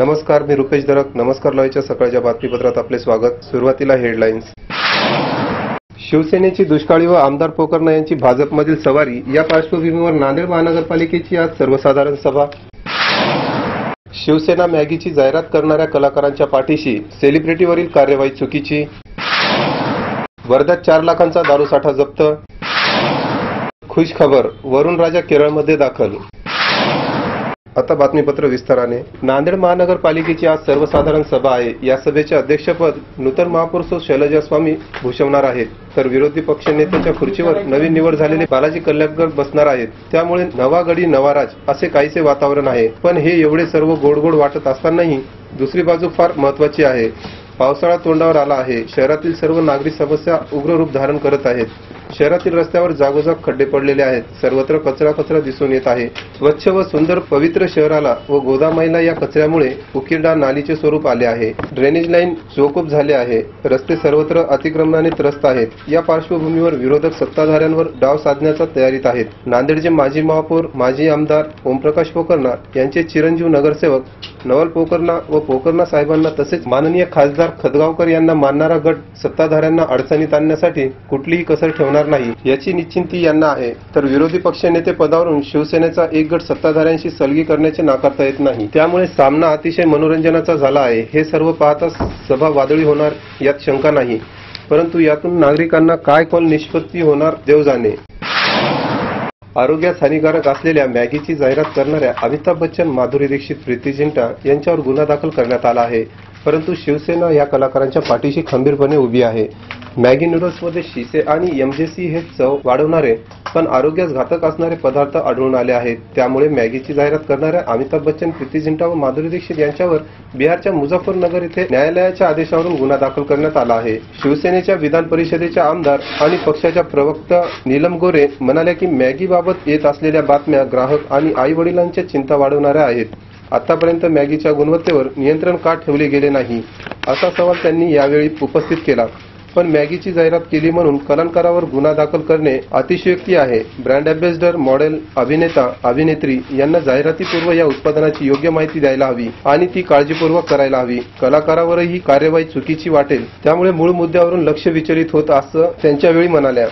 नमस्कार मी रुपेश दरक. नमस्कार लॉयच्या सकाळच्या बातमीपत्रात आपले स्वागत. सुरुवातीला हेडलाईन्स. शिवसेनेची दुष्काळी व आमदार पोकर्णा यांची भाजपमधील सवारी या पार्श्वभूमीवर नांदेड महानगरपालिकेची आज सर्वसाधारण सभा. शिवसेना मॅगीची जाहिरात करणाऱ्या कलाकारांच्या पाठीशी सेलिब्रिटीवरील कार्यवाही चुकीची. वर्ध्यात चार लाखांचा दारूसाठा जप्त. खुश खबर वरुण राजा केरळमध्ये दाखल. आता बातमीपत्र विस्ताराने. नांदेड महानगरपालिकेची आज सर्वसाधारण सभा आहे. या सभेचे अध्यक्षपद नूतन महापौर सौ शैलजा स्वामी भूषवणार आहेत. तर विरोधी पक्षनेत्याच्या खुर्चीवर नवीन निवड झालेले बालाजी कल्याणकर बसणार आहेत. त्यामुळे नवा गडी नवा राज असे काहीसे वातावरण आहे. पण हे एवढे सर्व गोड गोड वाटत असतानाही दुसरी बाजू फार महत्वाची आहे. पावसाळा तोंडावर आला आहे. शहरातील सर्व नागरी समस्या उग्र रूप धारण करत आहेत. शहरातील रस्त्यावर जागोजाग खड्डे पडलेले आहेत. सर्वत्र कचरा कचरा दिसून येत आहे. स्वच्छ व सुंदर पवित्र शहराला व गोदामाईला या कचऱ्यामुळे उकिरडा नालीचे स्वरूप आले आहे. ड्रेनेज लाईन चोकूप झाले आहे. रस्ते सर्वत्र अतिक्रमणाने त्रस्त आहेत. या पार्श्वभूमीवर विरोधक सत्ताधाऱ्यांवर डाव साधण्याच्या तयारीत आहेत. नांदेडचे माजी महापौर माजी आमदार ओमप्रकाश पोकरणा यांचे चिरंजीव नगरसेवक नवल पोकरणा व पोकरणा साहेबांना तसेच माननीय खासदार खदगावकर यांना मानणारा गट सत्ताधाऱ्यांना अडचणीत आणण्यासाठी कुठलीही कसर ठेवणार होणार नाही. याची निश्चिंती यांना आहे. तर विरोधी पक्षनेते पदावरून शिवसेनेचा एक गट सत्ताधाऱ्यांशी सलगी करण्याचे नाकारता येत नाही. त्यामुळे सामना अतिशय मनोरंजनाचा झाला आहे. हे सर्व पाहता सभा वादळी होणार यात शंका नाही. परंतु यातून नागरिकांना काय कॉल निष्पत्ती होणार देव जाणे. आरोग्यास हानिकारक असलेल्या मॅगीची जाहिरात करणाऱ्या अमिताभ बच्चन माधुरी दीक्षित प्रीती जिंटा यांच्यावर गुन्हा दाखल करण्यात आला आहे. परंतु शिवसेना या कलाकारांच्या पाठीशी खंबीरपणे उभी आहे. मॅगी नूडल्समध्ये शिसे आणि एमजेसी हे चव वाढवणारे पण आरोग्यास घातक असणारे पदार्थ आढळून आले आहेत. त्यामुळे मॅगीची जाहिरात करणाऱ्या अमिताभ बच्चन प्रीती जिंटा व माधुरी दीक्षित यांच्यावर बिहारच्या मुझफ्फरनगर येथे न्यायालयाच्या आदेशावरून गुन्हा दाखल करण्यात आला आहे. शिवसेनेच्या विधान परिषदेच्या आमदार आणि पक्षाच्या प्रवक्ता नीलम गोरे म्हणाल्या की मॅगीबाबत येत असलेल्या बातम्या ग्राहक आणि आई वडिलांच्या चिंता वाढवणाऱ्या आहेत. आतापर्यंत मॅगीच्या गुणवत्तेवर नियंत्रण का ठेवले गेले नाही? असा सवाल त्यांनी यावेळी उपस्थित केला. पण मॅगीची जाहिरात केली म्हणून कलाकारावर गुन्हा दाखल करणे अतिशयोक्ती आहे. ब्रँड अँबॅसिडर मॉडेल अभिनेता अभिनेत्री यांना जाहिरातीपूर्व या उत्पादनाची योग्य माहिती द्यायला हवी आणि ती काळजीपूर्वक करायला हवी. कलाकारावरही कार्यवाही चुकीची वाटेल. त्यामुळे मूळ मुद्द्यावरून लक्ष विचलित होत असं त्यांच्या वेळी म्हणाल्या.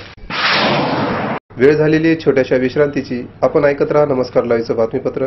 वेळ झालेली छोट्याशा विश्रांतीची. आपण ऐकत राहा नमस्कार लाईव्हचं बातमीपत्र.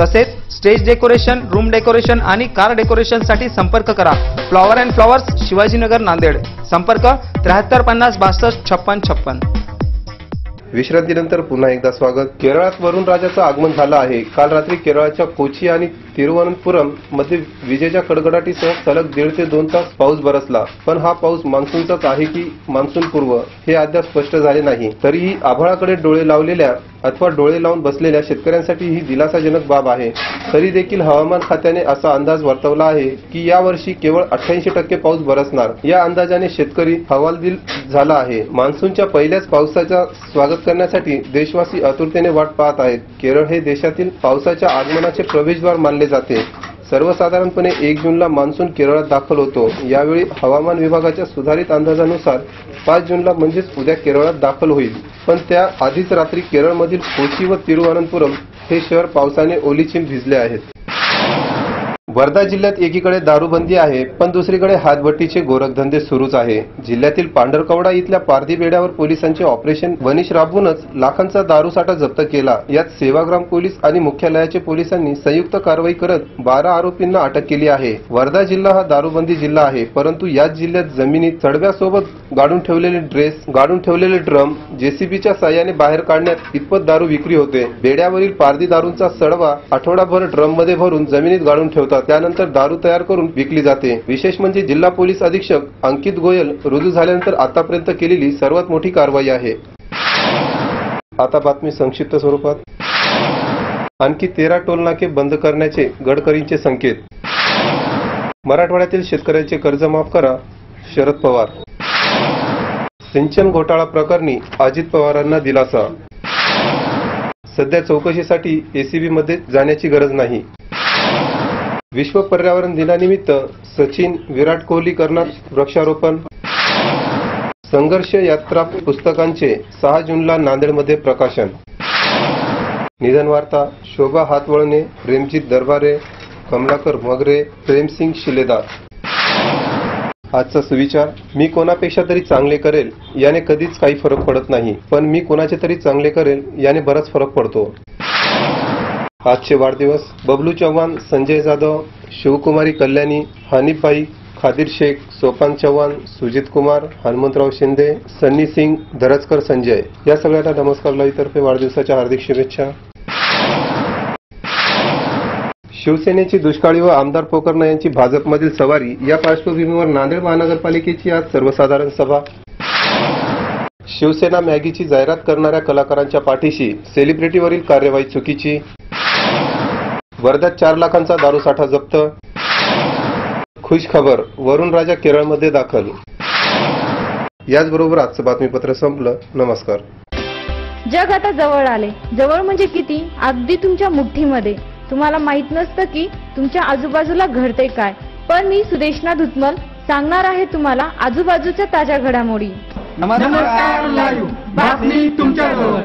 तसेच स्टेज डेकोरेशन रूम डेकोरेशन आणि कार डेकोरेशनसाठी संपर्क करा. Flower and flowers Shivajinagar Nanded. संपर्क त्र्याहत्तर पन्नास बासष्ट छप्पन छप्पन. विश्रांतीनंतर पुन्हा एकदा स्वागत. केरळात वरुण राजाचं आगमन झालं आहे. काल रात्री केरळाच्या कोची आणि तिरुवनंतपुरममध्ये विजेच्या कडकडाटीसह सलग दीड ते दोन तास पाऊस बरसला. पण हा पाऊस मान्सूनचाच आहे की मान्सून पूर्व? हे अद्याप स्पष्ट झाले नाही. तरीही आभाळाकडे डोळे लावलेल्या अथवा डोळे लावून बसलेल्या शेतकऱ्यांसाठी ही दिलासाजनक बाब आहे. तरी देखील हवामान खात्याने असा अंदाज वर्तवला आहे की यावर्षी केवळ अठ्ठ्याऐंशी टक्के पाऊस बरसणार. या अंदाजाने शेतकरी हवालदिल झाला आहे. मान्सूनच्या पहिल्याच पावसाच्या स्वागत करण्यासाठी देशवासी आतुरतेने वाट पाहत आहेत. केरळ हे देशातील पावसाच्या आगमनाचे प्रवेशद्वार मानले जाते. सर्वसाधारणपणे एक जूनला मान्सून केरळात दाखल होतो. यावेळी हवामान विभागाच्या सुधारित अंदाजानुसार पाच जूनला म्हणजेच उद्या केरळात दाखल होईल. पण त्या आधीच रात्री केरळमधील कोची व तिरुवनंतपुरम हे शहर पावसाने ओलीचीम भिजले आहेत. वर्धा जिल्ह्यात एकीकडे दारूबंदी आहे पण दुसरीकडे हातभट्टीचे गोरखधंदे सुरूच आहे. जिल्ह्यातील पांढरकवडा इथल्या पारधी बेड्यावर पोलिसांचे ऑपरेशन वनिश राबवूनच लाखांचा दारूसाठा जप्त केला. यात सेवाग्राम पोलीस आणि मुख्यालयाचे पोलिसांनी संयुक्त कारवाई करत बारा आरोपींना अटक केली आहे. वर्धा जिल्हा हा दारूबंदी जिल्हा आहे परंतु याच जिल्ह्यात जमिनीत चढव्यासोबत गाडून ठेवलेले ड्रेस गाडून ठेवलेले ड्रम जेसीबीच्या साह्याने बाहेर काढण्यात इतपत दारू विक्री होते. बेड्यावरील पारधी दारूंचा सडवा आठवडाभर ड्रममध्ये भरून जमिनीत गाडून ठेवतात. त्यानंतर दारू तयार करून विकली जाते. विशेष म्हणजे जिल्हा पोलीस अधीक्षक अंकित गोयल रुजू झाल्यानंतर आतापर्यंत केलेली सर्वात मोठी कारवाई आहे. आता बातमी संक्षिप्त स्वरूपात. आणखी तेरा टोलनाके बंद करण्याचे गडकरींचे संकेत. मराठवाड्यातील शेतकऱ्यांचे कर्ज माफ करा शरद पवार. सिंचन घोटाळा प्रकरणी अजित पवारांना दिलासा. सध्या चौकशीसाठी एसीबी मध्ये जाण्याची गरज नाही. विश्व पर्यावरण दिनानिमित्त सचिन विराट कोहली करणार वृक्षारोपण. संघर्ष यात्रा पुस्तकांचे सहा जूनला नांदेडमध्ये प्रकाशन. निधन वार्ता शोभा हातवळणे प्रेमजीत दरबारे कमलाकर मगरे प्रेमसिंग शिलेदार. आजचा सुविचार मी कोणापेक्षा तरी चांगले करेल याने कधीच काही फरक पडत नाही पण मी कोणाचे तरी चांगले करेल याने बराच फरक पडतो. आजचे वाढदिवस बबलू चव्हाण संजय जाधव शिवकुमारी कल्याणी हनीफबाई खादिर शेख सोपान चव्हाण सुजित कुमार हनुमंतराव शिंदे सन्नी सिंग धरजकर संजय. या सगळ्यांना नमस्कार. लाईतर्फे वाढदिवसाच्या हार्दिक शुभेच्छा. शिवसेनेची दुष्काळी व आमदार पोकर्णा यांची भाजपमधील सवारी या पार्श्वभूमीवर नांदेड महानगरपालिकेची आज सर्वसाधारण सभा. शिवसेना मॅगीची जाहिरात करणाऱ्या कलाकारांच्या पाठीशी सेलिब्रिटीवरील कार्यवाही चुकीची. वर्ध्यात चार लाखांचा दारूसाठा जप्त. खुश खबर वरुण राजा केरळमध्ये दाखल. याचबरोबर आजचं बातमीपत्र संपलं. नमस्कार. जग आता जवळ आले. जवळ म्हणजे किती? अगदी तुमच्या मुठ्ठीमध्ये. तुम्हाला माहीत नसतं की तुमच्या आजूबाजूला घडते काय. पण मी सुदेशना धुतमल सांगणार आहे तुम्हाला आजूबाजूच्या ताज्या घडामोडी. नमस्कार लाईव्ह. बातमी तुमच्याजवळ.